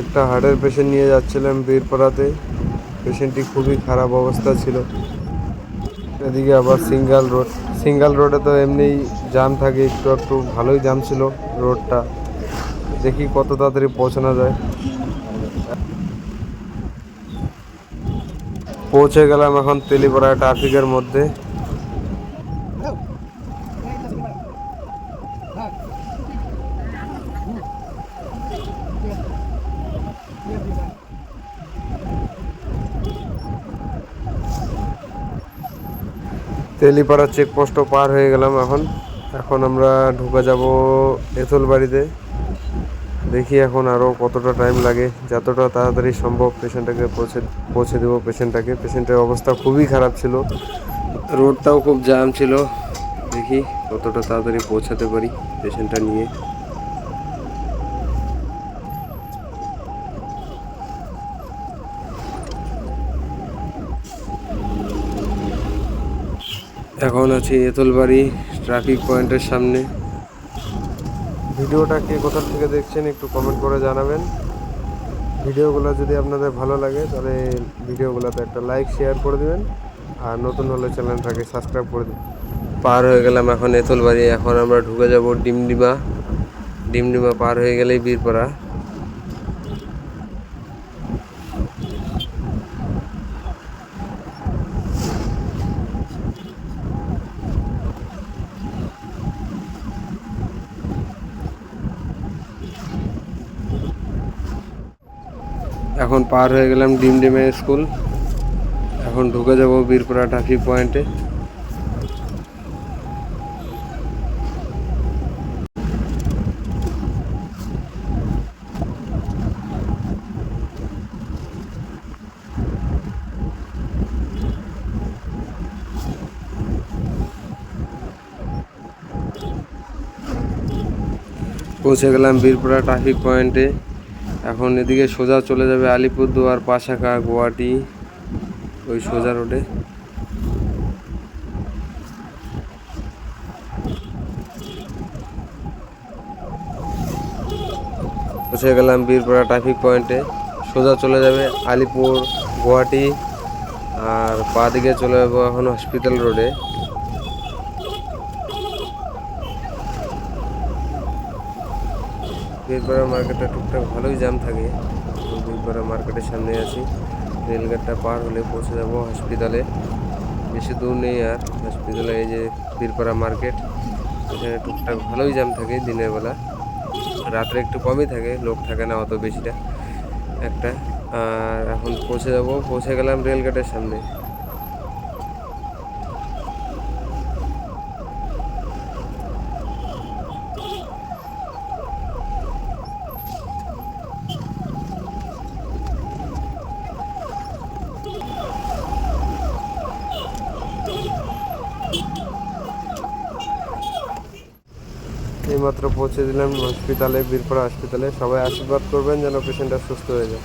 একটা হার্টের পেশেন্ট নিয়ে যাচ্ছিলাম বীরপাড়াতে। পেশেন্টটি খুবই খারাপ অবস্থা ছিল। এদিকে আবার সিঙ্গেল রোড। সিঙ্গাল রোডে তো এমনি জ্যাম থাকে, একটু একটু ভালোই জ্যাম ছিল রোডটা। দেখি কত তাড়াতাড়ি পৌঁছানো যায়। পৌঁছে গেলাম এখন তেলিপাড়া ট্রাফিকের মধ্যে। তেলিপাড়া চেকপোস্টও পার হয়ে গেলাম এখন। এখন আমরা ঢুকে যাব এথল বাড়িতে দেখি এখন আরও কতটা টাইম লাগে, যতটা তাড়াতাড়ি সম্ভব পেশেন্টটাকে পৌঁছে পৌঁছে দেবো পেশেন্টটাকে পেশেন্টের অবস্থা খুবই খারাপ ছিল। রোডটাও খুব জাম ছিল। দেখি কতটা তাড়াতাড়ি পৌঁছাতে পারি পেশেন্টটা নিয়ে। এখন আছি এতলবাড়ি ট্রাফিক পয়েন্টের সামনে। ভিডিওটা কে কোথা থেকে দেখছেন একটু কমেন্ট করে জানাবেন। ভিডিওগুলো যদি আপনাদের ভালো লাগে, তাহলে ভিডিওগুলোতে একটা লাইক শেয়ার করে দেবেন। আর নতুন হলে চ্যানেলটাকে সাবস্ক্রাইব করে দিন পার হয়ে গেলাম এখন এতলবাড়ি, এখন আমরা ঢুকে যাব ডিমডিমা। ডিমডিমা পার হয়ে গেলেই বীরপাড়া। এখন পার হয়ে গেলাম ডিম ডিমডিমে স্কুল। এখন ঢুকে যাব বীরপুরা ট্রাফিক পয়েন্টে। পৌঁছে গেলাম বীরপুরা ট্রাফিক পয়েন্টে। এখন এদিকে সোজা চলে যাবে আলিপুরদুয়ার, পাশাকা, গুয়াহাটি, ওই সোজা রোডে। পৌঁছে গেলাম বীরপাড়া ট্রাফিক পয়েন্টে সোজা চলে যাবে আলিপুর, গুয়াহাটি, আর পা দিকে চলে যাব এখন হসপিটাল রোডে বীরপাড়া মার্কেটটা টুকটাক ভালোই জ্যাম থাকে। তো বীরপাড়া মার্কেটের সামনে আছি। রেলগেটটা পার হলে পৌঁছে যাব হসপিটালে বেশি দূর নেই আর। হসপিটালে এই যে বীরপাড়া মার্কেট, এখানে টুকটাক ভালোই জ্যাম থাকে দিনের বেলা। রাত্রে একটু কমই থাকে, লোক থাকে না অত বেশিটা। একটা, আর এখন পৌঁছে যাব। পৌঁছে গেলাম রেলগেটের সামনে। এইমাত্র পৌঁছে দিলাম হসপিটালে বীরপাড়া হসপিটালে। সবাই আশীর্বাদ করবেন যেন পেশেন্টটা সুস্থ হয়ে যায়।